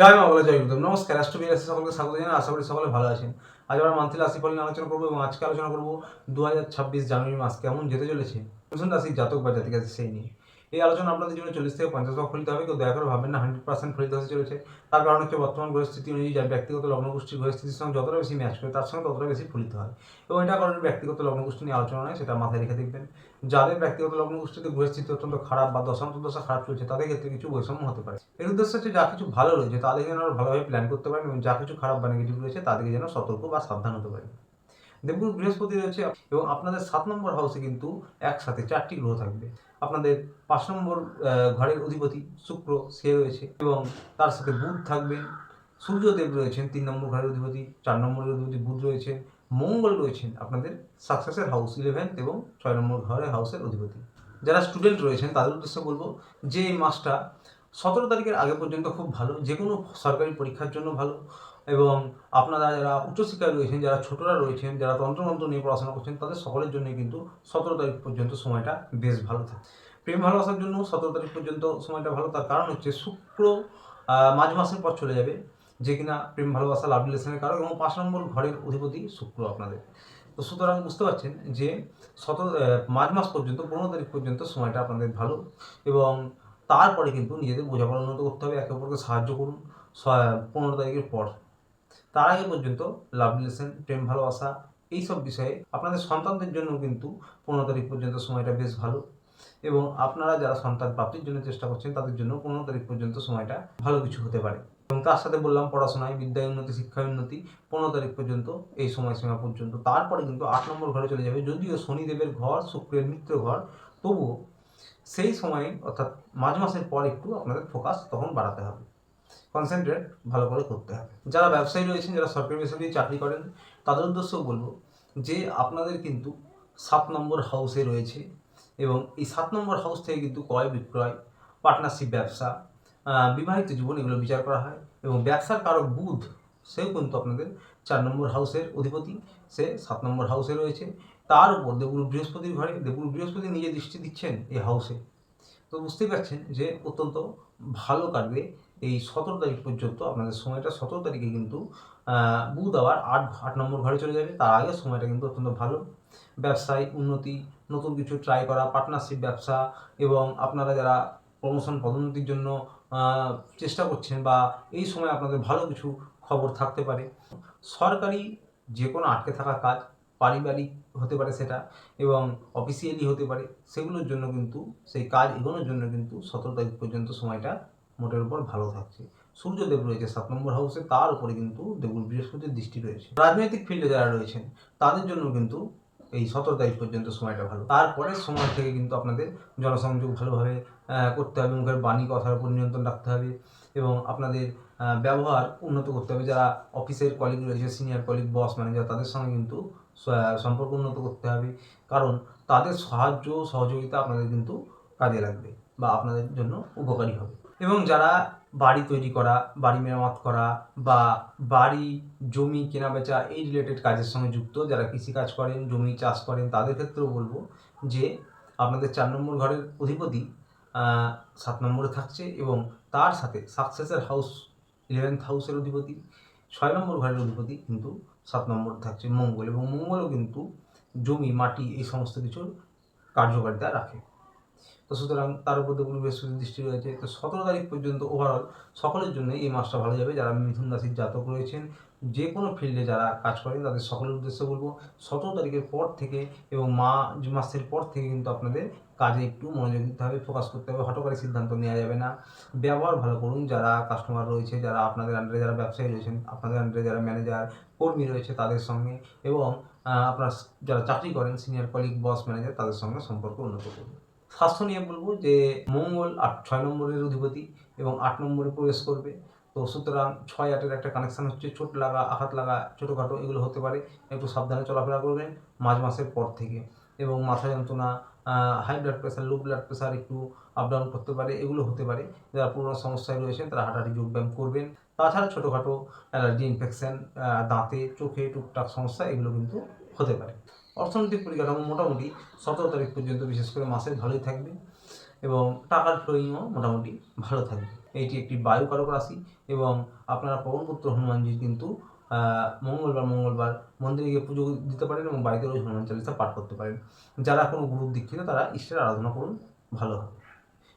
জয় মা বলে জয় গুরুদেব। নমস্কার রাষ্ট্রবীর রাশি সকলকে স্বাগত জানাই। আশা করি সকলে ভালো আছেন। আজ আমরা মান্থলি রাশি ফল নিয়ে আলোচনা করব এবং আজকে আলোচনা করব দু হাজার ছাব্বিশ জানুয়ারি মাস কেমন যেতে চলেছে। মিথুন রাশির জাতক বা জাতিকা সেই নিয়ে এই আলোচনা আপনাদের জীবনে চল্লিশ থেকে পঞ্চাশ ভাগ ফলিত হবে, কেউ দয়া করে ভাবেন না হান্ড্রেড পার্সেন্ট ফলিত হতে চলেছে। তার কারণ হচ্ছে বর্তমান পরিস্থিতি অনুযায়ী যার ব্যক্তিগত লগ্নগোষ্ঠীর পরিস্থিতির সঙ্গে যতটা বেশি ম্যাচ করে, তার সঙ্গে ততটা বেশি ফলিত হয়। এবং এটা কারণ ব্যক্তিগত লগ্নগোষ্ঠী নিয়ে আলোচনা নয়, সেটা মাথায় রেখে দেখবেন। যাদের ব্যক্তিগত লগ্নগোষ্ঠীতে পরিস্থিতি অত্যন্ত খারাপ বা দশান্ত দশা খারাপ চলছে, তাদের ক্ষেত্রে কিছু বৈষম্য হতে পারে। এর উদ্দেশ্য হচ্ছে যা কিছু ভালো রয়েছে তাদেরকে যেন ভালোভাবে প্ল্যান করতে পারেন এবং যা কিছু খারাপ বা নেগেটিভ রয়েছে তাদেরকে যেন সতর্ক বা সাবধান হতে পারেন। দেবগুরু বৃহস্পতি রয়েছে, এবং আপনাদের সাত নম্বর হাউসে কিন্তু একসাথে চারটি গ্রহ থাকবে। আপনাদের পাঁচ নম্বর ঘরের অধিপতি শুক্র, সে রয়েছে। এবং তার সাথে বুধ থাকবেন। সূর্যদেব রয়েছেন তিন নম্বর ঘরের অধিপতি, চার নম্বরের অধিপতি বুধ রয়েছে মঙ্গল রয়েছেন আপনাদের সাকসেসের হাউস ইলেভেন্থ এবং ছয় নম্বর ঘরের হাউসের অধিপতি। যারা স্টুডেন্ট রয়েছেন, তাদের উদ্দেশ্যে বলব যে এই মাসটা সতেরো তারিখের আগে পর্যন্ত খুব ভালো যে কোনো সরকারি পরীক্ষার জন্য ভালো। এবং আপনারা যারা উচ্চশিক্ষায় রয়েছেন, যারা ছোটরা রয়েছেন, যারা তন্ত্রমন্ত্র নিয়ে পড়াশোনা করছেন, তাদের সকলের জন্যই কিন্তু সতেরো তারিখ পর্যন্ত সময়টা বেশ ভালো থাকে। প্রেম ভালোবাসার জন্য সতেরো তারিখ পর্যন্ত সময়টা ভালো, তার কারণ হচ্ছে শুক্র মাঝ মাসের পর চলে যাবে, যে কিনা প্রেম ভালোবাসা লাভ রিলেশনের কারণ এবং পাঁচ নম্বর ঘরের অধিপতি শুক্র আপনাদের। তো সুতরাং বুঝতে পারছেন যে সতেরো মার্চ মাস পর্যন্ত, পনেরো তারিখ পর্যন্ত সময়টা আপনাদের ভালো এবং তারপরে কিন্তু নিজেদের বোঝাপড়া উন্নত করতে হবে, একে অপরকে সাহায্য করুন পনেরো তারিখের পর। তার আগে পর্যন্ত লাভ রিলেশন প্রেম ভালোবাসা, এইসব বিষয়ে আপনাদের সন্তানদের জন্য কিন্তু পনেরো তারিখ পর্যন্ত সময়টা বেশ ভালো। এবং আপনারা যারা সন্তান প্রাপ্তির জন্য চেষ্টা করছেন, তাদের জন্য পনেরো তারিখ পর্যন্ত সময়টা ভালো কিছু হতে পারে। এবং তার সাথে বললাম পড়াশোনায় বিদ্যায় উন্নতি, শিক্ষায় উন্নতি, পনেরো তারিখ পর্যন্ত এই সময়সীমা পর্যন্ত। তারপরে কিন্তু আট নম্বর ঘরে চলে যাবে, যদিও শনিদেবের ঘর, শুক্রের মিত্র ঘর, তবুও সেই সময়ে, অর্থাৎ মাঝ মাসের পর একটু আপনাদের ফোকাস তখন বাড়াতে হবে। কনসেন্ট্রেট ভালো করে করতে হবে। যারা ব্যবসায়ী রয়েছেন, যারা সরকারি বেসরকারি চাকরি করেন, তাদের উদ্দেশ্যেও বলব যে, আপনাদের কিন্তু সাত নম্বর হাউসে রয়েছে এবং এই সাত নম্বর হাউস থেকে কিন্তু ক্রয় বিক্রয় পার্টনারশিপ ব্যবসা বিবাহিত জীবন এগুলো বিচার করা হয় এবং ব্যবসার কারক বুধ, সেও কিন্তু আপনাদের চার নম্বর হাউসের অধিপতি, সে সাত নম্বর হাউসে রয়েছে। তার উপর দেবগুরু বৃহস্পতির ঘরে, দেবগুরু বৃহস্পতি নিজে দৃষ্টি দিচ্ছেন এই হাউসে তো বুঝতেই পারছেন যে অত্যন্ত ভালো কাটবে এই সতেরো তারিখ পর্যন্ত, আপনাদের সময়টা সতেরো তারিখে কিন্তু বুধ আবার আট আট নম্বর ঘরে চলে যাবে। তার আগে সময়টা কিন্তু অত্যন্ত ভালো। ব্যবসায় উন্নতি, নতুন কিছু ট্রাই করা পার্টনারশিপ ব্যবসা এবং আপনারা যারা প্রমোশন পদোন্নতির জন্য চেষ্টা করছেন বা এই সময় আপনাদের ভালো কিছু খবর থাকতে পারে। সরকারি যে কোনো আটকে থাকা কাজ পারিবারিক হতে পারে সেটা এবং অফিসিয়ালি হতে পারে, সেগুলোর জন্য কিন্তু, সেই কাজ এগোনোর জন্য কিন্তু সতেরো তারিখ পর্যন্ত সময়টা মোটের উপর ভালো থাকছে। সূর্যদেব রয়েছে সাত নম্বর হাউসে তার উপরে কিন্তু দেবগুরু বৃহস্পতির দৃষ্টি রয়েছে। রাজনৈতিক ফিল্ডে যারা রয়েছেন, তাদের জন্য কিন্তু এই সতেরো তারিখ পর্যন্ত সময়টা ভালো। তারপরের সময় থেকে কিন্তু আপনাদের জনসংযোগ ভালোভাবে করতে হবে, মুখের বাণী, কথার উপর নিয়ন্ত্রণ রাখতে হবে এবং আপনাদের ব্যবহার উন্নত করতে হবে। যারা অফিসের কলিগ রয়েছে সিনিয়র কলিগ বস ম্যানেজার তাদের সঙ্গে কিন্তু সম্পর্ক উন্নত করতে হবে। কারণ তাদের সাহায্য, সহযোগিতা আপনাদের কিন্তু কাজে লাগবে বা আপনাদের জন্য উপকারী হবে। এবং যারা বাড়ি তৈরি করা, বাড়ি মেরামত করা বা বাড়ি, জমি কেনাবেচা এই রিলেটেড কাজের সঙ্গে যুক্ত, যারা কৃষিকাজ করেন, জমি চাষ করেন, তাদের ক্ষেত্রেও বলব যে আপনাদের চার নম্বর ঘরের অধিপতি সাত নম্বরে থাকছে এবং তার সাথে সাকসেসের হাউস ইলেভেন্থ হাউসের অধিপতি, ছয় নম্বর ঘরের অধিপতি কিন্তু সাত নম্বর থাকছে মঙ্গল এবং মঙ্গলও কিন্তু জমি মাটি এই সমস্ত কিছুর কার্যকারিতা রাখে। তো সুতরাং তার উপর দেবগুরু বৃহস্পতির দৃষ্টি রয়েছে। তো সতেরো তারিখ পর্যন্ত ওভারঅল সকলের জন্য এই মাসটা ভালো যাবে। যারা মিথুন রাশির জাতক রয়েছেন, যে কোনো ফিল্ডে যারা কাজ করেন, তাদের সকলের উদ্দেশ্যে বলব, সতেরো তারিখের পর থেকে এবং মা মাসের পর থেকে কিন্তু আপনাদের কাজে একটু মনোযোগ দিতে হবে ফোকাস করতে হবে, হঠকারী সিদ্ধান্ত নেওয়া যাবে না। ব্যবহার ভালো করুন, যারা কাস্টমার রয়েছে, যারা আপনাদের আন্ডারে যারা ব্যবসায়ী রয়েছেন, আপনাদের আন্ডারে যারা ম্যানেজার কর্মী রয়েছে তাদের সঙ্গে এবং আপনার যারা চাকরি করেন সিনিয়র কলিগ বস ম্যানেজার তাদের সঙ্গে সম্পর্ক উন্নত করুন। স্বাস্থ্য নিয়ে বলব যে মঙ্গল আট, ছয় নম্বরের অধিপতি এবং আট নম্বরে প্রবেশ করবে। তো সুতরাং ছয় আটের একটা কানেকশান হচ্ছে চোট লাগা, আঘাত লাগা, ছোটোখাটো এগুলো হতে পারে। একটু সাবধানে চলাফেরা করবেন মাঝ মাসের পর থেকে। এবং মাথা যন্ত্রণা high blood pressure low blood pressure একটু আপ ডাউন করতে পারে, এগুলো হতে পারে। যারা পুরোনো সমস্যায় রয়েছেন, তারা হাঁটাহাঁটি যোগব্যায়াম করবেন। তাছাড়া ছোটোখাটো অ্যালার্জি ইনফেকশান দাঁতে, চোখে টুকটাক সমস্যা, এগুলো কিন্তু হতে পারে। অর্থনৈতিক পরিকাঠামো মোটামুটি সতেরো তারিখ পর্যন্ত বিশেষ করে মাসে ভালোই থাকবে এবং টাকার ফ্লোয়িংও মোটামুটি ভালো থাকবে। এটি একটি বায়ু কারক রাশি এবং আপনারা পবনপুত্র হনুমানজি কিন্তু মঙ্গলবার মঙ্গলবার মন্দিরে গিয়ে পুজো দিতে পারেন এবং বাড়িতে রোজ হনুমান চালিসা পাঠ করতে পারেন। যারা কোনো গুরুর দীক্ষিত তারা ঈশ্বরের আরাধনা করুন, ভালো হবে।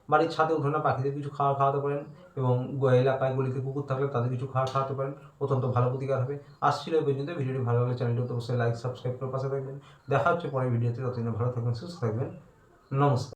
বাড়ির ছাদে উঠোনে পাখিদের কিছু খাওয়া খাওয়াতে পারেন এবং এলাকায় গলিতে কুকুর থাকলে তাদের কিছু খাওয়া খাওয়াতে পারেন। অত্যন্ত ভালো প্রতিকার হবে। আসছিল এই পর্যন্ত। ভিডিওটি ভালো লাগলে চ্যানেলটি অবশ্যই লাইক সাবস্ক্রাইব করে পাশে থাকবেন। দেখা হচ্ছে পরের ভিডিওতে। ততদিন ভালো থাকবেন, সুস্থ থাকবেন। নমস্কার।